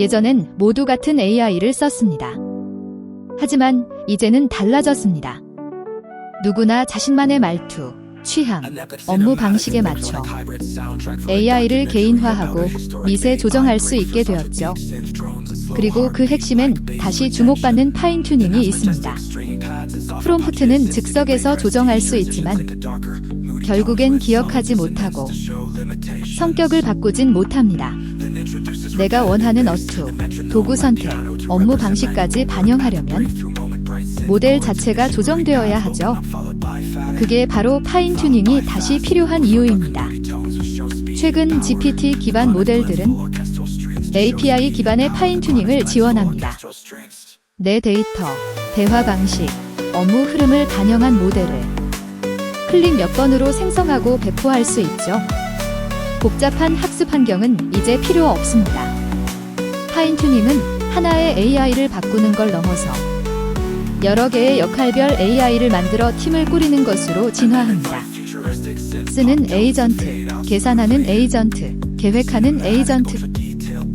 예전엔 모두 같은 AI를 썼습니다. 하지만 이제는 달라졌습니다. 누구나 자신만의 말투, 취향, 업무 방식에 맞춰 AI를 개인화하고 미세 조정할 수 있게 되었죠. 그리고 그 핵심엔 다시 주목받는 파인튜닝이 있습니다. 프롬프트는 즉석에서 조정할 수 있지만 결국엔 기억하지 못하고 성격을 바꾸진 못합니다. 내가 원하는 어투, 도구 선택, 업무 방식까지 반영하려면 모델 자체가 조정되어야 하죠. 그게 바로 파인 튜닝이 다시 필요한 이유입니다. 최근 GPT 기반 모델들은 API 기반의 파인 튜닝을 지원합니다. 내 데이터, 대화 방식, 업무 흐름을 반영한 모델을 클릭 몇 번으로 생성하고 배포할 수 있죠. 복잡한 학습 환경은 이제 필요 없습니다. 파인튜닝은 하나의 AI를 바꾸는 걸 넘어서 여러 개의 역할별 AI를 만들어 팀을 꾸리는 것으로 진화합니다. 쓰는 에이전트, 계산하는 에이전트, 계획하는 에이전트.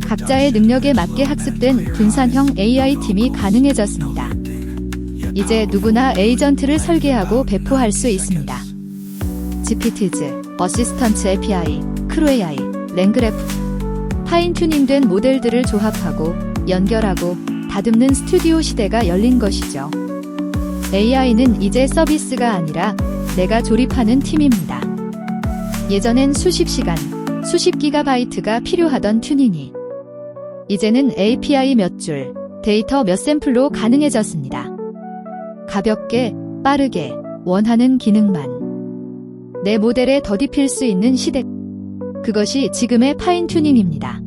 각자의 능력에 맞게 학습된 분산형 AI 팀이 가능해졌습니다. 이제 누구나 에이전트를 설계하고 배포할 수 있습니다. GPT즈, 어시스턴트 API, 크루 AI, 랭그래프. 파인튜닝된 모델들을 조합하고 연결하고 다듬는 스튜디오 시대가 열린 것이죠. AI는 이제 서비스가 아니라 내가 조립하는 팀입니다. 예전엔 수십 시간, 수십 기가바이트가 필요하던 튜닝이 이제는 API 몇 줄, 데이터 몇 샘플로 가능해졌습니다. 가볍게, 빠르게, 원하는 기능만. 내 모델에 더딥힐 수 있는 시대. 그것이 지금의 파인튜닝입니다.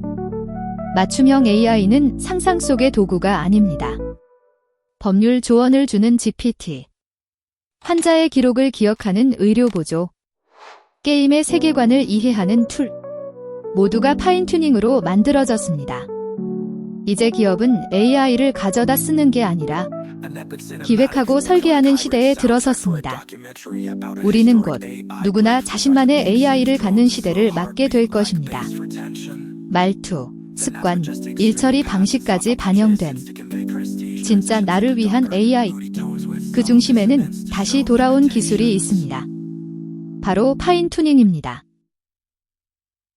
맞춤형 AI는 상상 속의 도구가 아닙니다. 법률 조언을 주는 GPT. 환자의 기록을 기억하는 의료보조. 게임의 세계관을 이해하는 툴. 모두가 파인튜닝으로 만들어졌습니다. 이제 기업은 AI를 가져다 쓰는 게 아니라 기획하고 설계하는 시대에 들어섰습니다. 우리는 곧 누구나 자신만의 AI를 갖는 시대를 맞게 될 것입니다. 말투, 습관, 일처리 방식까지 반영된 진짜 나를 위한 AI. 그 중심에는 다시 돌아온 기술이 있습니다. 바로 파인 투닝입니다.